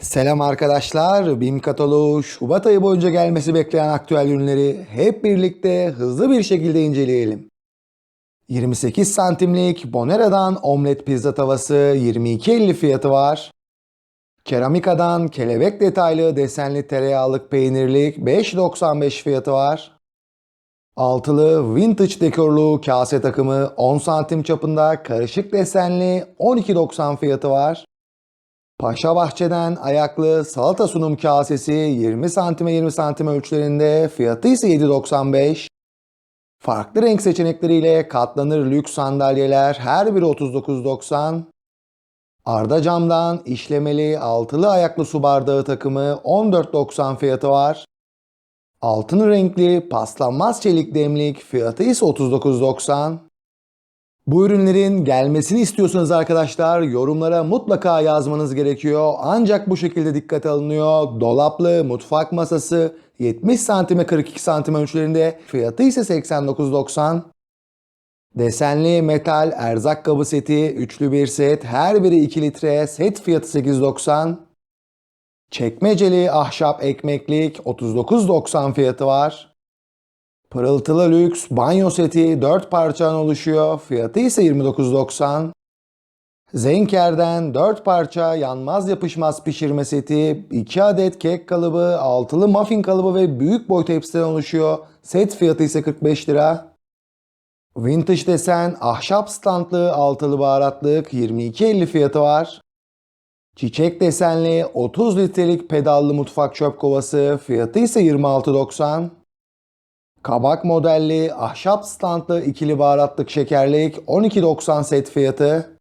Selam arkadaşlar. BİM kataloğu Şubat ayı boyunca gelmesi bekleyen aktüel ürünleri hep birlikte hızlı bir şekilde inceleyelim. 28 santimlik Bonera'dan omlet pizza tavası 22.50 fiyatı var. Keramika'dan kelebek detaylı desenli tereyağlık peynirlik 5.95 fiyatı var. Altılı vintage dekorlu kase takımı 10 santim çapında karışık desenli 12.90 fiyatı var. Paşa Bahçe'den ayaklı salata sunum kasesi 20 santime 20 santim ölçülerinde fiyatı ise 7.95. Farklı renk seçenekleriyle katlanır lüks sandalyeler her biri 39.90. Arda camdan işlemeli altılı ayaklı su bardağı takımı 14.90 fiyatı var. Altın renkli paslanmaz çelik demlik fiyatı ise 39.90. Bu ürünlerin gelmesini istiyorsanız arkadaşlar yorumlara mutlaka yazmanız gerekiyor. Ancak bu şekilde dikkate alınıyor. Dolaplı mutfak masası 70 santime 42 santim ölçülerinde fiyatı ise 89.90. Desenli metal erzak kabı seti üçlü bir set her biri 2 litre set fiyatı 8.90. Çekmeceli ahşap ekmeklik 39.90 fiyatı var. Pırıltılı lüks banyo seti 4 parçadan oluşuyor. Fiyatı ise 29.90. Zenker'den 4 parça yanmaz yapışmaz pişirme seti, 2 adet kek kalıbı, altılı muffin kalıbı ve büyük boy tepsiden oluşuyor. Set fiyatı ise 45 lira. Vintage desen ahşap standlı altılı baharatlık 22.50 fiyatı var. Çiçek desenli 30 litrelik pedallı mutfak çöp kovası fiyatı ise 26.90. Kabak modelli ahşap standlı ikili baharatlık şekerlik 12.90 set fiyatı.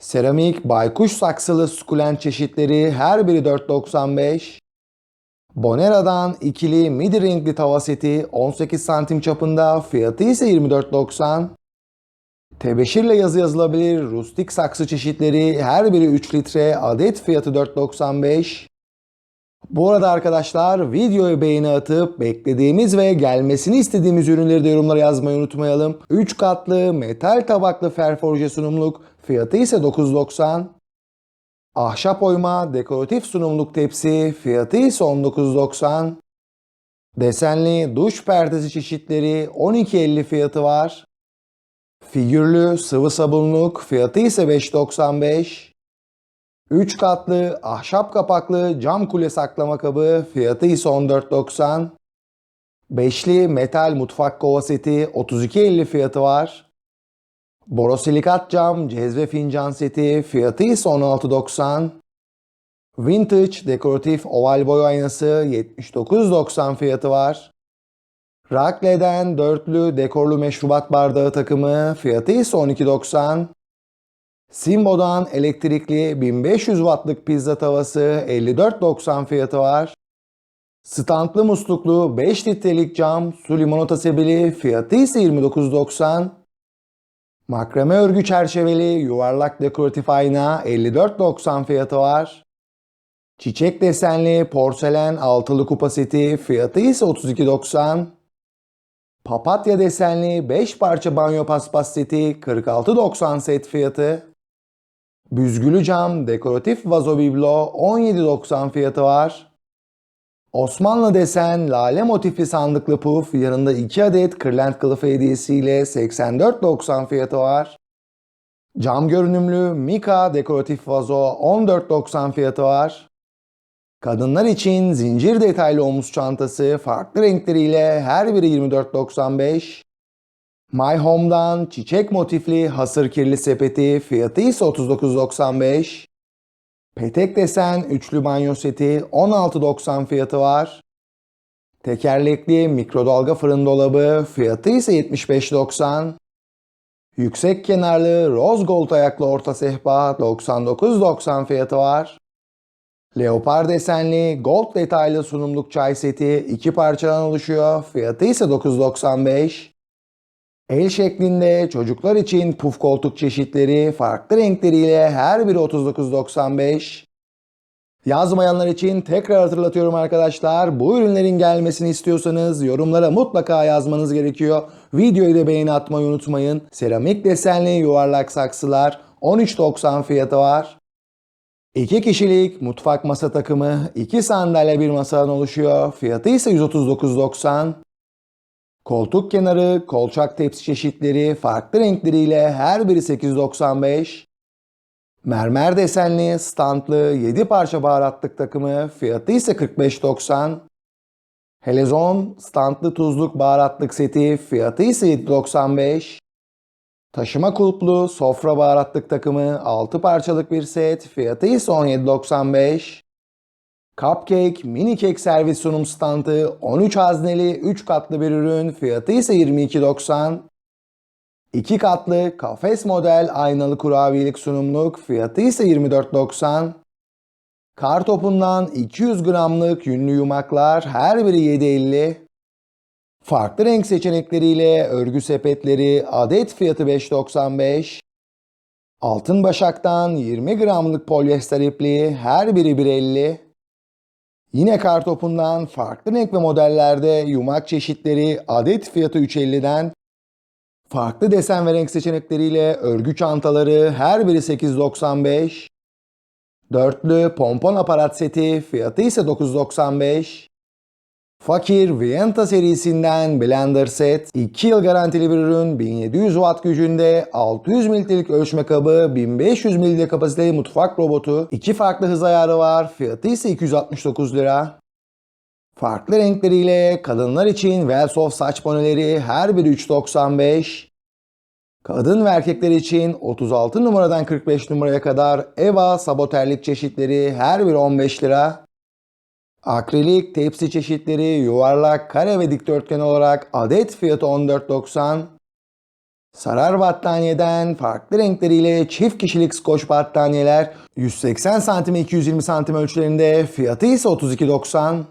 Seramik baykuş saksılı sukulent çeşitleri her biri 4.95. Bonera'dan ikili midi renkli tava seti 18 santim çapında fiyatı ise 24.90. Tebeşirle yazı yazılabilir rustik saksı çeşitleri her biri 3 litre adet fiyatı 4.95. Bu arada arkadaşlar videoyu beğeni atıp beklediğimiz ve gelmesini istediğimiz ürünleri de yorumlara yazmayı unutmayalım. 3 katlı metal tabaklı ferforje sunumluk fiyatı ise 9.90. Ahşap oyma dekoratif sunumluk tepsi fiyatı ise 19.90. Desenli duş perdesi çeşitleri 12.50 fiyatı var. Figürlü sıvı sabunluk fiyatı ise 5.95. 3 katlı ahşap kapaklı cam kule saklama kabı fiyatı ise 14.90. Beşli metal mutfak kova seti 32.50 fiyatı var. Borosilikat cam cezve fincan seti fiyatı ise 16.90. Vintage dekoratif oval boy aynası 79.90 fiyatı var. Rakle'den dörtlü dekorlu meşrubat bardağı takımı fiyatı ise 12.90. Simbo'dan elektrikli 1500 wattlık pizza tavası 54.90 fiyatı var. Standlı musluklu 5 litrelik cam su limonata sebili fiyatı ise 29.90. Makrame örgü çerçeveli yuvarlak dekoratif ayna 54.90 fiyatı var. Çiçek desenli porselen altılı kupa seti fiyatı ise 32.90. Papatya desenli 5 parça banyo paspas seti 46.90 set fiyatı. Büzgülü cam dekoratif vazo biblo 17.90 fiyatı var. Osmanlı desen lale motifli sandıklı puf yanında 2 adet kırlent kılıfı hediyesiyle 84.90 fiyatı var. Cam görünümlü Mika dekoratif vazo 14.90 fiyatı var. Kadınlar için zincir detaylı omuz çantası farklı renkleriyle her biri 24.95. My Home'dan çiçek motifli hasır kirli sepeti fiyatı ise 39.95. Petek desen üçlü banyo seti 16.90 fiyatı var. Tekerlekli mikrodalga fırın dolabı fiyatı ise 75.90. Yüksek kenarlı rose gold ayaklı orta sehpa 99.90 fiyatı var. Leopar desenli gold detaylı sunumluk çay seti iki parçadan oluşuyor. Fiyatı ise 9.95. El şeklinde çocuklar için puf koltuk çeşitleri farklı renkleriyle her biri 39.95. Yazmayanlar için tekrar hatırlatıyorum arkadaşlar. Bu ürünlerin gelmesini istiyorsanız yorumlara mutlaka yazmanız gerekiyor. Videoyu da beğeni atmayı unutmayın. Seramik desenli yuvarlak saksılar 13.90 fiyatı var. 2 kişilik mutfak masa takımı 2 sandalye bir masadan oluşuyor. Fiyatı ise 139.90. Koltuk kenarı, kolçak tepsi çeşitleri farklı renkleriyle her biri 8.95. Mermer desenli, standlı 7 parça baharatlık takımı fiyatı ise 45.90. Helezon standlı tuzluk baharatlık seti fiyatı ise 7.95. Taşıma kulplu sofra baharatlık takımı 6 parçalık bir set fiyatı ise 17.95. Cupcake mini kek servis sunum standı 13 hazneli 3 katlı bir ürün fiyatı ise 22.90. 2 katlı kafes model aynalı kurabiyelik sunumluk fiyatı ise 24.90. Kar topundan 200 gramlık yünlü yumaklar her biri 7.50. Farklı renk seçenekleriyle örgü sepetleri adet fiyatı 5.95. Altın başaktan 20 gramlık polyester ipliği her biri 1.50. Yine kartopundan farklı renk ve modellerde yumak çeşitleri adet fiyatı 3.50'den farklı desen ve renk seçenekleriyle örgü çantaları her biri 8.95. Dörtlü pompon aparat seti fiyatı ise 9.95. Fakir Vienta serisinden blender set 2 yıl garantili bir ürün 1700 watt gücünde 600 mililitrelik ölçme kabı 1500 mililitre kapasiteli mutfak robotu 2 farklı hız ayarı var fiyatı ise 269 lira. Farklı renkleriyle kadınlar için Welsoft saç boneleri her biri 3.95. Kadın ve erkekler için 36 numaradan 45 numaraya kadar Eva saboterlik çeşitleri her biri 15 lira. Akrilik tepsi çeşitleri yuvarlak, kare ve dikdörtgen olarak adet fiyatı 14.90. Sarar battaniyeden farklı renkleriyle çift kişilik skoç battaniyeler 180 cm 220 cm ölçülerinde fiyatı ise 32.90.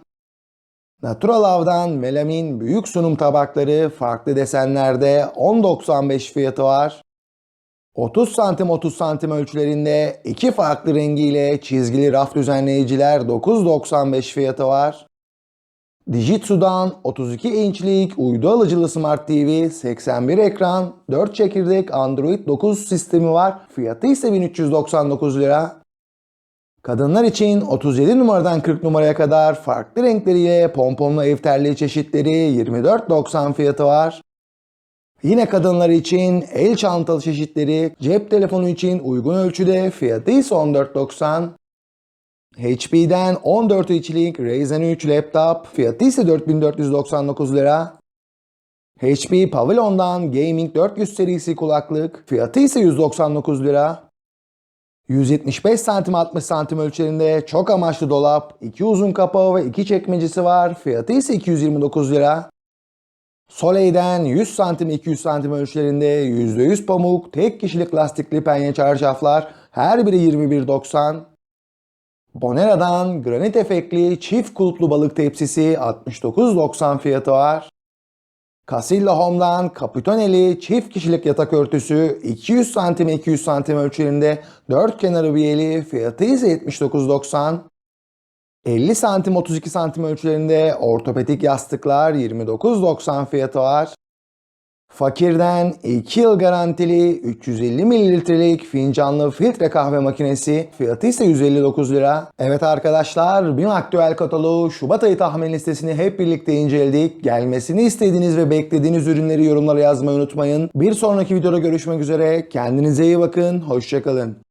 Natural Av'dan melamin büyük sunum tabakları farklı desenlerde 10.95 fiyatı var. 30 santim 30 santim ölçülerinde iki farklı rengiyle çizgili raf düzenleyiciler 9.95 fiyatı var. Dijitsu'dan 32 inçlik uydu alıcılı Smart TV 81 ekran 4 çekirdek Android 9 sistemi var. Fiyatı ise 1399 lira. Kadınlar için 37 numaradan 40 numaraya kadar farklı renkleriyle pomponlu ev terliği çeşitleri 24.90 fiyatı var. Yine kadınlar için el çantalı çeşitleri cep telefonu için uygun ölçüde fiyatı ise 14.90. HP'den 14 inçlik Ryzen 3 laptop fiyatı ise 4499 lira. HP Pavilion Gaming 400 serisi kulaklık fiyatı ise 199 lira. 175 santim 60 santim ölçülerinde çok amaçlı dolap, 2 uzun kapağı ve 2 çekmecesi var. Fiyatı ise 229 lira. Soleil'den 100 santim 200 santim ölçülerinde %100 pamuk, tek kişilik lastikli penye çarşaflar her biri 21.90. Bonera'dan granit efektli çift kulplu balık tepsisi 69.90 fiyatı var. Casilla Home'dan Capitoneli çift kişilik yatak örtüsü 200 santim 200 santim ölçülerinde 4 kenarı biyeli fiyatı ise 79.90. 50 santim 32 santim ölçülerinde ortopedik yastıklar 29.90 fiyatı var. Fakirden 2 yıl garantili 350 mililitrelik fincanlı filtre kahve makinesi fiyatı ise 159 lira. Evet arkadaşlar BİM aktüel kataloğu Şubat ayı tahmin listesini hep birlikte inceledik. Gelmesini istediğiniz ve beklediğiniz ürünleri yorumlara yazmayı unutmayın. Bir sonraki videoda görüşmek üzere. Kendinize iyi bakın. Hoşçakalın.